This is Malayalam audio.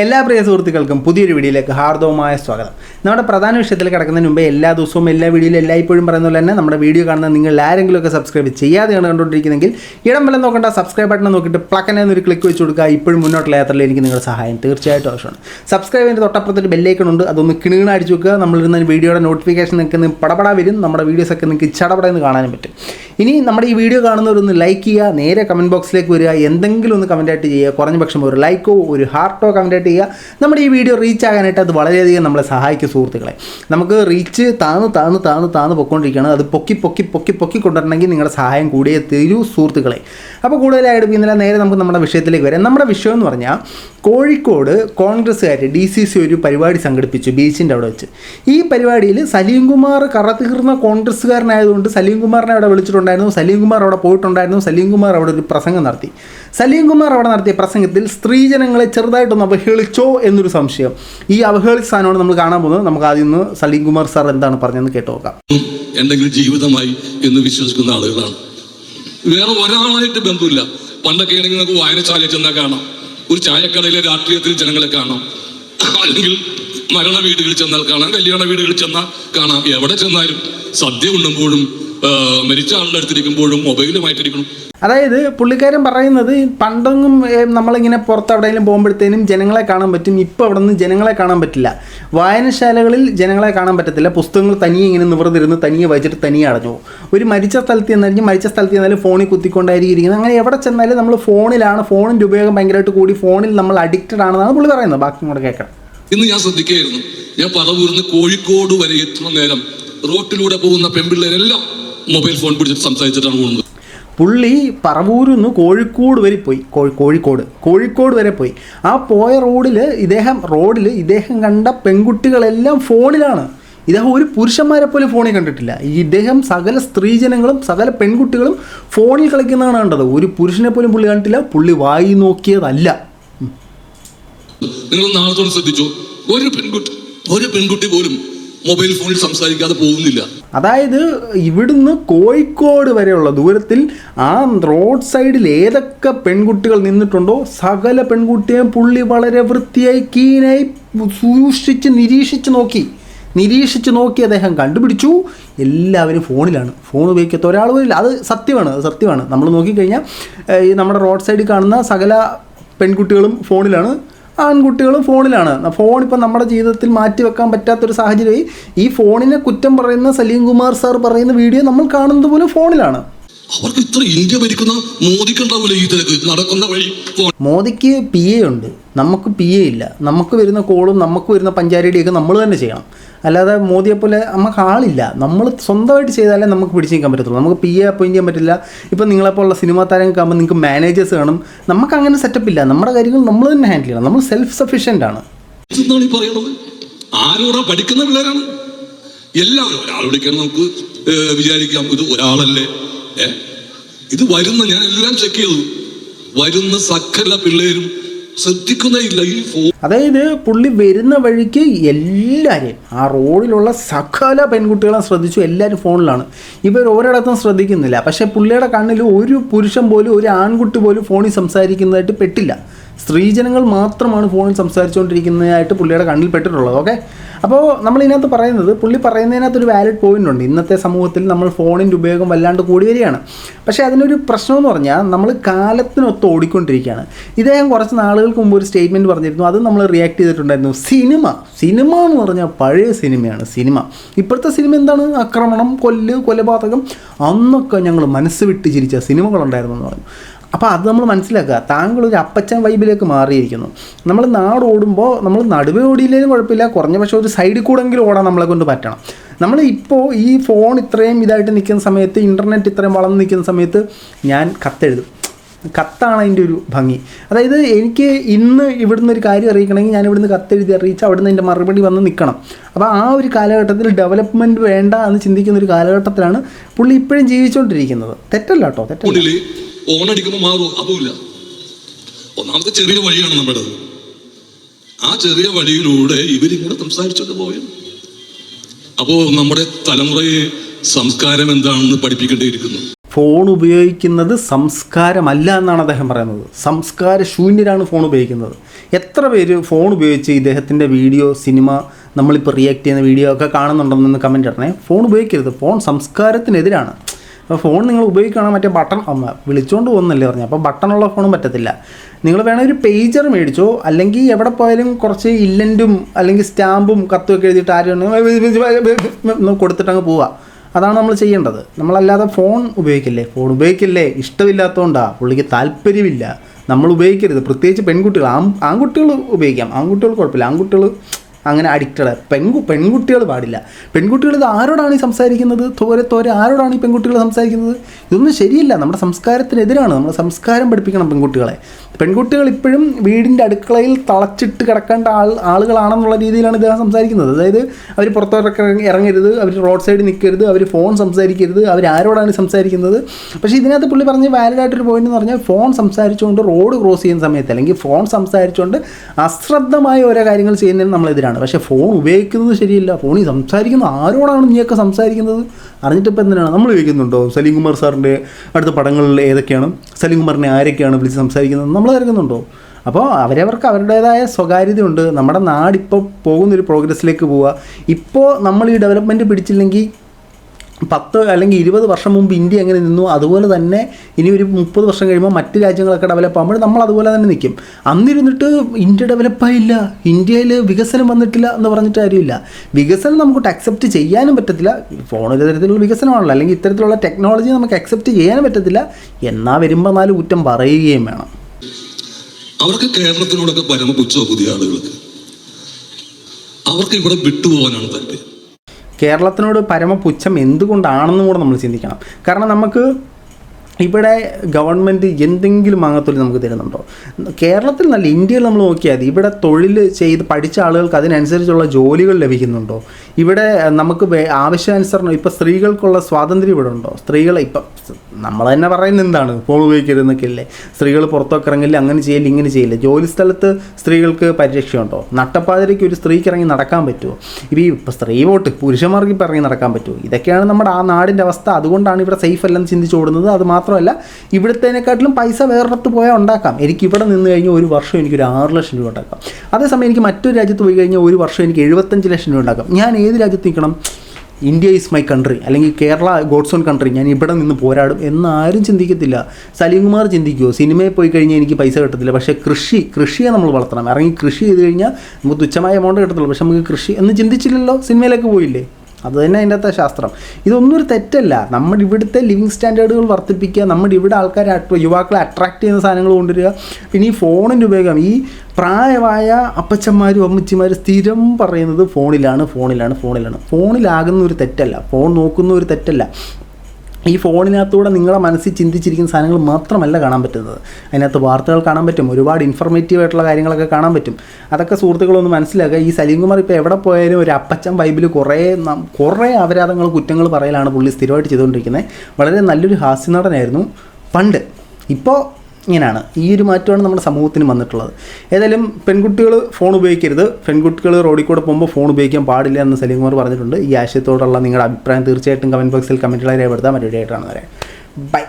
എല്ലാ പ്രിയ സുഹൃത്തുക്കൾക്കും പുതിയൊരു വീഡിയോയിലേക്ക് ഹാർദവമായ സ്വാഗതം. നമ്മുടെ പ്രധാന വിഷയത്തിൽ കിടക്കുന്നതിന് മുമ്പേ എല്ലാ ദിവസവും എല്ലാ വീഡിയോയിലും എല്ലായ്പ്പോഴും പറയുന്ന പോലെ തന്നെ നമ്മുടെ വീഡിയോ കാണുന്ന നിങ്ങൾ ആരെങ്കിലും ഒക്കെ സബ്സ്ക്രൈബ് ചെയ്യാതെയാണ് കണ്ടുകൊണ്ടിരിക്കുന്നെങ്കിൽ ഇടം വല്ല നോക്കേണ്ട സബ്സ്ക്രൈബ് ബട്ടൺ നോക്കിയിട്ട് പ്ലക്കനെ ഒരു ക്ലിക്ക് വെച്ച് കൊടുക്കുക. ഇപ്പോഴും മുന്നോട്ടുള്ള യാത്രയിൽ എനിക്ക് നിങ്ങളുടെ സഹായം തീർച്ചയായിട്ടും ആവശ്യമാണ്. സബ്സ്ക്രൈബ് ചെയ്തിട്ട് തൊട്ടപ്പുറത്തൊരു ബെല്ലൈക്കൺ ഉണ്ട്. അതൊന്ന് കിണുകിണ അടിച്ചു വെക്കുക. നമ്മളിരുന്ന വീഡിയോയുടെ നോട്ടിഫിക്കേഷൻ നിങ്ങൾക്ക് പടപട വരും. നമ്മുടെ വീഡിയോസൊക്കെ നിങ്ങൾക്ക് ചടപടയെന്ന് കാണാനും പറ്റും. ഇനി നമ്മുടെ ഈ വീഡിയോ കാണുന്നവരൊന്ന് ലൈക്ക് ചെയ്യുക നേരെ കമന്റ് ബോക്സിലേക്ക് വരിക എന്തെങ്കിലും ഒന്ന് കമന്റായിട്ട് ചെയ്യുക കുറഞ്ഞപക്ഷം ഒരു ലൈക്കോ ഒരു ഹാർട്ടോ കമന്റായിട്ട് ചെയ്യുക നമ്മുടെ ഈ വീഡിയോ റീച്ച് ആകാനായിട്ട് അത് വളരെയധികം നമ്മളെ സഹായിക്കും സുഹൃത്തുക്കളെ. നമുക്ക് റീച്ച് താന്ന് താന്ന് താന്ന് താന്ന് പൊക്കോണ്ടിരിക്കുകയാണ് അത് പൊക്കി പൊക്കി പൊക്കി പൊക്കി കൊണ്ടുവരണമെങ്കിൽ നിങ്ങളുടെ സഹായം കൂടിയേ തീരൂ സുഹൃത്തുക്കളെ. അപ്പോൾ കൂടുതലായിട്ട് ഇന്നലെ നേരെ നമുക്ക് നമ്മുടെ വിഷയത്തിലേക്ക് വരാം. നമ്മുടെ വിഷയം എന്ന് പറഞ്ഞാൽ കോഴിക്കോട് കോൺഗ്രസ്സുകാർ ഡി സി സി ഒരു പരിപാടി സംഘടിപ്പിച്ചു ബീച്ചിന്റെ അവിടെ വെച്ച്. ഈ പരിപാടിയിൽ സലീം കുമാർ കറതീർന്ന കോൺഗ്രസ്സുകാരനായതുകൊണ്ട് സലീം കുമാറിനെ അവിടെ വിളിച്ചിട്ടുണ്ടായിരുന്നു സലീം കുമാർ അവിടെ പോയിട്ടുണ്ടായിരുന്നു സലീം കുമാർ അവിടെ ഒരു പ്രസംഗം നടത്തി. സലീം കുമാർ അവിടെ നടത്തിയ പ്രസംഗത്തിൽ സ്ത്രീജനങ്ങളെ ചെറുതായിട്ടൊന്ന് അവഹേളിച്ചോ എന്നൊരു സംശയം. ഈ അവഹേളിച്ച സാധനമാണ് നമ്മൾ കാണാൻ പോകുന്നത്. നമുക്ക് ആദ്യം ഒന്ന് സലീം കുമാർ സാർ എന്താണ് പറഞ്ഞതെന്ന് കേട്ടു നോക്കാം. എന്തെങ്കിലും ജീവിതമായി എന്ന് വിശ്വസിക്കുന്ന ആളുകളാണ്. വേറെ ഒരാളായിട്ട് ബന്ധമില്ല. പണ്ടൊക്കെ ആണെങ്കിൽ നമുക്ക് വായനശാലയിൽ ചെന്നാൽ കാണാം. ഒരു ചായക്കടയിലെ രാഷ്ട്രീയത്തിൽ ജനങ്ങളെ കാണാം. അല്ലെങ്കിൽ മരണ വീടുകളിൽ ചെന്നാൽ കാണാം. കല്യാണ വീടുകളിൽ ചെന്നാൽ കാണാം. എവിടെ ചെന്നാലും സദ്യ ഉണ്ണുമ്പോഴും മരിച്ച ആളുടെ അടുത്തിരിക്കുമ്പോഴും മൊബൈലുമായിട്ടിരിക്കണം. അതായത് പുള്ളിക്കാരൻ പറയുന്നത് പണ്ടൊന്നും നമ്മളിങ്ങനെ പുറത്ത് എവിടെയെങ്കിലും പോകുമ്പോഴത്തേനും ജനങ്ങളെ കാണാൻ പറ്റും. ഇപ്പോൾ അവിടെ നിന്ന് ജനങ്ങളെ കാണാൻ പറ്റില്ല. വായനശാലകളിൽ ജനങ്ങളെ കാണാൻ പറ്റത്തില്ല. പുസ്തകങ്ങൾ തനിയെ ഇങ്ങനെ നിവർന്നിരുന്ന് തനിയെ വായിച്ചിട്ട് തനിയെ അടഞ്ഞു ഒരു മരിച്ച സ്ഥലത്ത് ചെന്നായിരിക്കും മരിച്ച സ്ഥലത്ത് ചെന്നാലും ഫോണിൽ കുത്തിക്കൊണ്ടായിരിക്കും. ഇരിക്കുന്നത് അങ്ങനെ എവിടെ ചെന്നാലും നമ്മൾ ഫോണിലാണ് ഫോണിന്റെ ഉപയോഗം ഭയങ്കരമായിട്ട് കൂടി ഫോണിൽ നമ്മൾ അഡിക്റ്റഡ് ആണെന്നാണ് പുള്ളി പറയുന്നത്. ബാക്കി കൂടെ കേൾക്കണം ഇന്ന് ഞാൻ ശ്രദ്ധിക്കുകയായിരുന്നു. ഞാൻ പറവൂർന്ന് കോഴിക്കോട് വരെ എത്തുന്ന നേരം റോട്ടിലൂടെ പോകുന്ന പെൺപിള്ളേരെല്ലാം മൊബൈൽ ഫോൺ പിടിച്ചിട്ട് സംസാരിച്ചിട്ടാണ് പോകുന്നത്. പുള്ളി പറവൂരിൽ നിന്ന് കോഴിക്കോട് വരെ പോയി. കോഴിക്കോട്. കോഴിക്കോട് വരെ പോയി. ആ പോയ റോഡിൽ ഇദ്ദേഹം റോഡിൽ ഇദ്ദേഹം കണ്ട പെൺകുട്ടികളെല്ലാം ഫോണിലാണ്. ഇദ്ദേഹം ഒരു പുരുഷന്മാരെ പോലും ഫോണിൽ കണ്ടിട്ടില്ല. ഇദ്ദേഹം സകല സ്ത്രീജനങ്ങളും സകല പെൺകുട്ടികളും ഫോണിൽ കളിക്കുന്നതാണ് കണ്ടത്. ഒരു പുരുഷനെ പോലും പുള്ളി കണ്ടിട്ടില്ല. പുള്ളി വായി നോക്കിയതല്ല. നിങ്ങൾ നാളത്തോട് ശ്രദ്ധിച്ചു? ഒരു പെൺകുട്ടി ഒരു പെൺകുട്ടി പോലും മൊബൈൽ ഫോണിൽ സംസാരിക്കാതെ പോകുന്നില്ല. അതായത് ഇവിടുന്ന് കോഴിക്കോട് വരെയുള്ള ദൂരത്തിൽ ആ റോഡ് സൈഡിൽ ഏതൊക്കെ പെൺകുട്ടികൾ നിന്നിട്ടുണ്ടോ സകല പെൺകുട്ടിയെയും പുള്ളി വളരെ വൃത്തിയായി കീനായി സൂക്ഷിച്ച് നിരീക്ഷിച്ച് നോക്കി. നിരീക്ഷിച്ച് നോക്കി അദ്ദേഹം കണ്ടുപിടിച്ചു. എല്ലാവരും ഫോണിലാണ്. ഫോൺ ഉപയോഗിക്കാത്ത ഒരാൾ പോലില്ല അത് സത്യമാണ് അത് സത്യമാണ്. നമ്മൾ നോക്കിക്കഴിഞ്ഞാൽ ഈ നമ്മുടെ റോഡ് സൈഡിൽ കാണുന്ന സകല പെൺകുട്ടികളും ഫോണിലാണ്. ആൺകുട്ടികളും ഫോണിലാണ്. ഫോൺ ഇപ്പം നമ്മുടെ ജീവിതത്തിൽ മാറ്റി വെക്കാൻ പറ്റാത്തൊരു സാഹചര്യമായി ഈ ഫോണിനെ കുറ്റം പറയുന്ന സലീം കുമാർ സാർ പറയുന്ന വീഡിയോ നമ്മൾ കാണുന്നത് പോലും ഫോണിലാണ്. അവർക്ക് ഇത്ര ഇന്ത്യ ഭരിക്കുന്ന മോദിക്ക് ഉണ്ടാവില്ല ഈ തിരക്ക്? നടക്കുന്ന വഴി മോദിക്ക് പി എ ഉണ്ട്. നമുക്ക് പി എ ഇല്ല. നമുക്ക് വരുന്ന കോളും നമുക്ക് വരുന്ന പഞ്ചാരിയുടെയൊക്കെ നമ്മൾ തന്നെ ചെയ്യണം. അല്ലാതെ മോദിയെ പോലെ നമുക്ക് ആളില്ല. നമ്മൾ സ്വന്തമായിട്ട് ചെയ്താലേ നമുക്ക് പിടിച്ചു നിൽക്കാൻ പറ്റത്തുള്ളൂ. നമുക്ക് പി എ അപ്പോയിന്റ് ചെയ്യാൻ പറ്റില്ല. ഇപ്പം നിങ്ങളെപ്പോലുള്ള സിനിമാ താരങ്ങൾക്ക് ആകുമ്പോൾ നിങ്ങൾക്ക് മാനേജേഴ്സ് വേണം നമുക്ക് അങ്ങനെ സെറ്റപ്പ് ഇല്ല. നമ്മുടെ കാര്യങ്ങൾ നമ്മൾ തന്നെ ഹാൻഡിൽ ചെയ്യണം. നമ്മൾ സെൽഫ് സഫീഷ്യന്റ് ആണ് ആരോടാ പഠിക്കുന്ന പിള്ളേരാണ്? എല്ലാവരും ഒരാൾ വിളിക്കണം നമുക്ക് വിചാരിക്കാം. ഇത് ഒരാളല്ലേ? ഇത് വരുന്ന ഞാൻ എല്ലാം ചെക്ക് ചെയ്തു. വരുന്ന സകല പിള്ളേരും ശ്രദ്ധിക്കുന്നില്ല ഈ ഫോൺ അതായത് പുള്ളി വരുന്ന വഴിക്ക് എല്ലാവരെയും ആ റോഡിലുള്ള സകല പെൺകുട്ടികളെ ശ്രദ്ധിച്ചു എല്ലാവരും ഫോണിലാണ്. ഇവർ ഒരിടത്തും ശ്രദ്ധിക്കുന്നില്ല. പക്ഷേ പുള്ളിയുടെ കണ്ണിൽ ഒരു പുരുഷൻ പോലും ഒരു ആൺകുട്ടി പോലും ഫോണിൽ സംസാരിക്കുന്നതായിട്ട് പെട്ടില്ല. സ്ത്രീജനങ്ങൾ മാത്രമാണ് ഫോണിൽ സംസാരിച്ചുകൊണ്ടിരിക്കുന്നതായിട്ട് പുള്ളിയുടെ കണ്ണിൽ പെട്ടിട്ടുള്ളത് ഓക്കെ അപ്പോൾ നമ്മൾ ഇതിനകത്ത് പറയുന്നത് പുള്ളി പറയുന്നതിനകത്ത് ഒരു വാലിഡ് പോയിന്റ് ഉണ്ട്. ഇന്നത്തെ സമൂഹത്തിൽ നമ്മൾ ഫോണിന്റെ ഉപയോഗം വല്ലാണ്ട് കൂടി വരികയാണ്. പക്ഷേ അതിനൊരു പ്രശ്നം എന്ന് പറഞ്ഞാൽ നമ്മൾ കാലത്തിനൊത്ത് ഓടിക്കൊണ്ടിരിക്കുകയാണ്. ഇദ്ദേഹം കുറച്ച് നാളുകൾക്ക് മുമ്പ് ഒരു സ്റ്റേറ്റ്മെന്റ് പറഞ്ഞിരുന്നു. അത് നമ്മൾ റിയാക്ട് ചെയ്തിട്ടുണ്ടായിരുന്നു. സിനിമ. സിനിമ എന്ന് പറഞ്ഞാൽ പഴയ സിനിമയാണ് സിനിമ. ഇപ്പോഴത്തെ സിനിമ എന്താണ്? ആക്രമണം കൊല്ല് കൊലപാതകം. അന്നൊക്കെ ഞങ്ങൾ മനസ്സ് വിട്ട് ചിരിച്ച സിനിമകളുണ്ടായിരുന്നു എന്ന് പറഞ്ഞു. അപ്പോൾ അത് നമ്മൾ മനസ്സിലാക്കുക. താങ്കൾ ഒരു അപ്പച്ചൻ വൈബിലേക്ക് മാറിയിരിക്കുന്നു. നമ്മൾ നാട് ഓടുമ്പോൾ നമ്മൾ നടുവേ ഓടിയില്ലെങ്കിലും കുഴപ്പമില്ല. കുറഞ്ഞ പക്ഷേ ഒരു സൈഡിൽ കൂടെങ്കിലും ഓടാൻ നമ്മളെ കൊണ്ട് പറ്റണം. നമ്മൾ ഇപ്പോൾ ഈ ഫോൺ ഇത്രയും ഇതായിട്ട് നിൽക്കുന്ന സമയത്ത് ഇന്റർനെറ്റ് ഇത്രയും വളർന്ന് നിൽക്കുന്ന സമയത്ത് ഞാൻ കത്തെഴുതും. കത്താണ് അതിന്റെ ഒരു ഭംഗി. അതായത് എനിക്ക് ഇന്ന് ഇവിടുന്ന് ഒരു കാര്യം അറിയിക്കണമെങ്കിൽ ഞാൻ ഇവിടുന്ന് കത്തെഴുതി അറിയിച്ച് അവിടുന്ന് എന്റെ മറുപടി വന്ന് നിൽക്കണം. അപ്പോൾ ആ ഒരു കാലഘട്ടത്തിൽ ഡെവലപ്മെന്റ് വേണ്ട എന്ന് ചിന്തിക്കുന്ന ഒരു കാലഘട്ടത്തിലാണ് പുള്ളി ഇപ്പോഴും ജീവിച്ചുകൊണ്ടിരിക്കുന്നത്. തെറ്റല്ല കേട്ടോ തെറ്റല്ല. അടിക്കുമ്പോൾ മാറുമോ അതുമില്ല. ഒന്നാമത്തെ ചെറിയ വഴിയാണ് നമ്മുടെ ആ ചെറിയ വഴിയിലൂടെ ഇവരിങ്ങനെ സംസാരിച്ചൊക്കെ പോയത് അപ്പോ നമ്മുടെ തലമുറയെ സംസ്കാരം എന്താണെന്ന് പഠിപ്പിക്കേണ്ടിയിരിക്കുന്നു. ഫോൺ ഉപയോഗിക്കുന്നത് സംസ്കാരമല്ല എന്നാണ് അദ്ദേഹം പറയുന്നത്. സംസ്കാര ശൂന്യരാണ് ഫോൺ ഉപയോഗിക്കുന്നത്. എത്ര പേര് ഫോൺ ഉപയോഗിച്ച് ഇദ്ദേഹത്തിന്റെ വീഡിയോ സിനിമ നമ്മളിപ്പോൾ റിയാക്ട് ചെയ്യുന്ന വീഡിയോ ഒക്കെ കാണുന്നുണ്ടെന്ന് കമന്റ് ഇടണേ. ഫോൺ ഉപയോഗിക്കരുത്. ഫോൺ സംസ്കാരത്തിനെതിരാണ്. അപ്പോൾ ഫോൺ നിങ്ങൾ ഉപയോഗിക്കുകയാണെങ്കിൽ മറ്റേ ബട്ടൺ അമ്മ വിളിച്ചുകൊണ്ട് പോകുന്നല്ലേ പറഞ്ഞു. അപ്പോൾ ബട്ടണുള്ള ഫോണും പറ്റത്തില്ല. നിങ്ങൾ വേണമെങ്കിൽ ഒരു പേജർ മേടിച്ചോ അല്ലെങ്കിൽ എവിടെ പോയാലും കുറച്ച് ഇല്ലന്റും അല്ലെങ്കിൽ സ്റ്റാമ്പും കത്തും ഒക്കെ എഴുതിയിട്ട് ആരും കൊടുത്തിട്ട് അങ്ങ് പോവുക അതാണ് നമ്മൾ ചെയ്യേണ്ടത്. നമ്മളല്ലാതെ ഫോൺ ഉപയോഗിക്കില്ലേ? ഫോൺ ഉപയോഗിക്കില്ലേ? ഇഷ്ടമില്ലാത്തതുകൊണ്ടാണ് പുള്ളിക്ക് താല്പര്യമില്ല. നമ്മൾ ഉപയോഗിക്കരുത്. പ്രത്യേകിച്ച് പെൺകുട്ടികൾ ആൺ ആൺകുട്ടികൾ ഉപയോഗിക്കാം. ആൺകുട്ടികൾ കുഴപ്പമില്ല. ആൺകുട്ടികൾ അങ്ങനെ അഡിക്റ്റഡ് പെൺകു പെൺകുട്ടികൾ പാടില്ല. പെൺകുട്ടികൾ ഇത് ആരോടാണ് ഈ സംസാരിക്കുന്നത്? തോരെ തോരെ ആരോടാണ് ഈ പെൺകുട്ടികൾ സംസാരിക്കുന്നത്? ഇതൊന്നും ശരിയല്ല. നമ്മുടെ സംസ്കാരത്തിനെതിരാണ്. നമ്മുടെ സംസ്കാരം പഠിപ്പിക്കണം പെൺകുട്ടികളെ. പെൺകുട്ടികൾ ഇപ്പോഴും വീടിന്റെ അടുക്കളയിൽ തളച്ചിട്ട് കിടക്കേണ്ട ആൾ ആളുകളാണെന്നുള്ള രീതിയിലാണ് ഇദ്ദേഹം സംസാരിക്കുന്നത്. അതായത് അവർ പുറത്തോട്ടൊക്കെ ഇറങ്ങി- ഇറങ്ങരുത് അവർ റോഡ് സൈഡിൽ നിൽക്കരുത് അവർ ഫോൺ സംസാരിക്കരുത് അവർ ആരോടാണ് സംസാരിക്കുന്നത്? പക്ഷേ ഇതിനകത്ത് പുള്ളി പറഞ്ഞ വാലിഡ് ആയിട്ടൊരു പോയിന്റ് എന്ന് പറഞ്ഞാൽ ഫോൺ സംസാരിച്ചുകൊണ്ട് റോഡ് ക്രോസ് ചെയ്യുന്ന സമയത്ത് അല്ലെങ്കിൽ ഫോൺ സംസാരിച്ചുകൊണ്ട് അശ്രദ്ധമായ ഓരോ കാര്യങ്ങൾ ചെയ്യുന്നതിന് നമ്മളെതിരാണ്. പക്ഷേ ഫോൺ ഉപയോഗിക്കുന്നത് ശരിയല്ല. ഫോണിൽ സംസാരിക്കുന്ന ആരോടാണ് നീയൊക്കെ സംസാരിക്കുന്നത്? അറിഞ്ഞിട്ട് ഇപ്പം എന്തിനാണ്? നമ്മൾ ഉപയോഗിക്കുന്നുണ്ടോ സലീം കുമാർ സാറിന്റെ അടുത്ത പടങ്ങളിൽ ഏതൊക്കെയാണ്? സലീം കുമാറിനെ ആരൊക്കെയാണ് വിളിച്ച് സംസാരിക്കുന്നത്? നമ്മൾ അറിയുന്നുണ്ടോ? അപ്പോൾ അവരവർക്ക് അവരുടേതായ സ്വകാര്യതയുണ്ട്. നമ്മുടെ നാടിപ്പോൾ പോകുന്നൊരു പ്രോഗ്രസ്സിലേക്ക് പോവുക. ഇപ്പോൾ നമ്മൾ ഈ ഡെവലപ്മെന്റ് പിടിച്ചില്ലെങ്കിൽ പത്ത് അല്ലെങ്കിൽ ഇരുപത് വർഷം മുമ്പ് ഇന്ത്യ എങ്ങനെ നിന്നു അതുപോലെ തന്നെ ഇനി ഒരു മുപ്പത് വർഷം കഴിയുമ്പോൾ മറ്റ് രാജ്യങ്ങളൊക്കെ ഡെവലപ്പ് ആകുമ്പോൾ നമ്മൾ അതുപോലെ തന്നെ നിൽക്കും. അന്നിരുന്നിട്ട് ഇന്ത്യ ഡെവലപ്പായില്ല ഇന്ത്യയിൽ വികസനം വന്നിട്ടില്ല എന്ന് പറഞ്ഞിട്ട് കാര്യമില്ല. വികസനം നമുക്ക് അക്സെപ്റ്റ് ചെയ്യാനും പറ്റത്തില്ല. ഫോൺ ഒരു തരത്തിലുള്ള വികസനമാണല്ലോ. അല്ലെങ്കിൽ ഇത്തരത്തിലുള്ള ടെക്നോളജി നമുക്ക് അക്സെപ്റ്റ് ചെയ്യാനും പറ്റത്തില്ല. എന്നാൽ വരുമ്പോൾ നാല് കുറ്റം പറയുകയും വേണം. അവർക്ക് കേരളത്തിനോടൊക്കെ പരമപുച്ഛോ പുതിയ ആളുകൾക്ക്. അവർക്ക് ഇവിടെ വിട്ടുപോകാനാണ് താല്പര്യം. കേരളത്തിനോട് പരമപുച്ഛം എന്തുകൊണ്ടാണെന്നും കൂടെ നമ്മൾ ചിന്തിക്കണം. കാരണം നമുക്ക് ഇവിടെ ഗവൺമെന്റ് എന്തെങ്കിലും മാങ്ങത്തൊലി നമുക്ക് തരുന്നുണ്ടോ? കേരളത്തിൽ നല്ല ഇന്ത്യയിൽ നമ്മൾ നോക്കിയാൽ മതി. ഇവിടെ തൊഴിൽ ചെയ്ത് പഠിച്ച ആളുകൾക്ക് അതിനനുസരിച്ചുള്ള ജോലികൾ ലഭിക്കുന്നുണ്ടോ? ഇവിടെ നമുക്ക് ആവശ്യാനുസരണം ഇപ്പോൾ സ്ത്രീകൾക്കുള്ള സ്വാതന്ത്ര്യം ഇവിടെ ഉണ്ടോ? സ്ത്രീകളെ ഇപ്പം നമ്മൾ തന്നെ പറയുന്ന എന്താണ്? ഫോൺ ഉപയോഗിക്കരുതെന്നൊക്കെ ഇല്ലേ? സ്ത്രീകൾ പുറത്തൊക്കെ ഇറങ്ങില്ല അങ്ങനെ ചെയ്യില്ല ഇങ്ങനെ ചെയ്യില്ല ജോലി സ്ഥലത്ത് സ്ത്രീകൾക്ക് പരിരക്ഷയുണ്ടോ? നട്ടപ്പാതിരയ്ക്ക് ഒരു സ്ത്രീക്ക് ഇറങ്ങി നടക്കാൻ പറ്റുമോ? ഇപ്പോൾ ഈ സ്ത്രീ വോട്ട് പുരുഷന്മാർക്ക് ഇപ്പം ഇറങ്ങി നടക്കാൻ പറ്റുമോ? ഇതൊക്കെയാണ് നമ്മുടെ ആ നാടിന്റെ അവസ്ഥ. അതുകൊണ്ടാണ് ഇവിടെ സേഫ് അല്ലെന്ന് ചിന്തിച്ചു ഓടുന്നത്. അത് മാത്രമല്ല ഇവിടുത്തേനെക്കാട്ടിലും പൈസ വേറൊരിടത്ത് പോയാൽ ഉണ്ടാക്കാം. എനിക്ക് ഇവിടെ നിന്ന് കഴിഞ്ഞാൽ ഒരു വർഷം എനിക്ക് ഒരു ആറ് ലക്ഷം രൂപ ഉണ്ടാക്കാം. അതേസമയം എനിക്ക് മറ്റൊരു രാജ്യത്ത് പോയി കഴിഞ്ഞാൽ ഒരു വർഷം എനിക്ക് എഴുപത്തഞ്ച് ലക്ഷം രൂപ ഉണ്ടാക്കാം. ഞാൻ ഏത് രാജ്യത്ത് നിൽക്കണം? ഇന്ത്യ ഈസ് മൈ കൺട്രി അല്ലെങ്കിൽ കേരള ഗോഡ്സ് ഓൺ കൺട്രി ഞാൻ ഇവിടെ നിന്ന് പോരാടും എന്ന് ആരും ചിന്തിക്കത്തില്ല. സലീംകുമാർ ചിന്തിക്കുമോ സിനിമയിൽ പോയി കഴിഞ്ഞാൽ എനിക്ക് പൈസ കിട്ടത്തില്ല. പക്ഷേ കൃഷി കൃഷിയെ നമ്മൾ വളർത്തണം. ഇറങ്ങി കൃഷി ചെയ്ത് കഴിഞ്ഞാൽ നമുക്ക് തുച്ഛമായ എമൗണ്ട് കിട്ടത്തുള്ളൂ. പക്ഷേ നമുക്ക് കൃഷി എന്ന് ചിന്തിച്ചില്ലല്ലോ? സിനിമയിലേക്ക് പോയില്ലേ? അത് തന്നെ അതിന്റെ ശാസ്ത്രം. ഇതൊന്നും ഒരു തെറ്റല്ല. നമ്മുടെ ഇവിടുത്തെ ലിവിങ് സ്റ്റാൻഡേർഡുകൾ വർദ്ധിപ്പിക്കുക നമ്മുടെ ഇവിടെ ആൾക്കാരെ യുവാക്കളെ അട്രാക്ട് ചെയ്യുന്ന സാധനങ്ങൾ കൊണ്ടുവരിക ഈ ഫോണിന്റെ ഉപയോഗം. ഈ പ്രായമായ അപ്പച്ചന്മാരും അമ്മച്ചിമാരും സ്ഥിരം പറയുന്നത് ഫോണിലാണ് ഫോണിലാണ് ഫോണിലാണ്. ഫോണിലാകുന്ന ഒരു തെറ്റല്ല. ഫോൺ നോക്കുന്ന ഒരു തെറ്റല്ല. ഈ ഫോണിനകത്തൂടെ നിങ്ങളെ മനസ്സിൽ ചിന്തിച്ചിരിക്കുന്ന സാധനങ്ങൾ മാത്രമല്ല കാണാൻ പറ്റുന്നത്. അതിനകത്ത് വാർത്തകൾ കാണാൻ പറ്റും ഒരുപാട് ഇൻഫർമേറ്റീവ് ആയിട്ടുള്ള കാര്യങ്ങളൊക്കെ കാണാൻ പറ്റും. അതൊക്കെ സുഹൃത്തുക്കളൊന്ന് മനസ്സിലാക്കുക. ഈ സലീം കുമാർ ഇപ്പോൾ എവിടെ പോയാലും ഒരു അപ്പച്ചൻ വൈബിൽ കുറേ കുറേ അപരാധങ്ങൾ കുറ്റങ്ങൾ പറയലാണ് പുള്ളി സ്ഥിരമായിട്ട് ചെയ്തുകൊണ്ടിരിക്കുന്നത്. വളരെ നല്ലൊരു ഹാസ്യനടനായിരുന്നു പണ്ട്. ഇപ്പോൾ ഇങ്ങനെയാണ്. ഈ ഒരു മാറ്റമാണ് നമ്മുടെ സമൂഹത്തിന് വന്നിട്ടുള്ളത്. ഏതായാലും പെൺകുട്ടികൾ ഫോൺ ഉപയോഗിക്കരുത്. പെൺകുട്ടികൾ റോഡിൽ കൂടെ പോകുമ്പോൾ ഫോൺ ഉപയോഗിക്കാൻ പാടില്ല എന്ന് സലീംകുമാർ പറഞ്ഞിട്ടുണ്ട്. ഈ ആശയത്തോടുള്ള നിങ്ങളുടെ അഭിപ്രായം തീർച്ചയായിട്ടും കമന്റ് ബോക്സിൽ കമന്റുകളായി രേഖപ്പെടുത്താൻ മറ്റൊരു ആയിട്ടാണ് വരെ ബൈ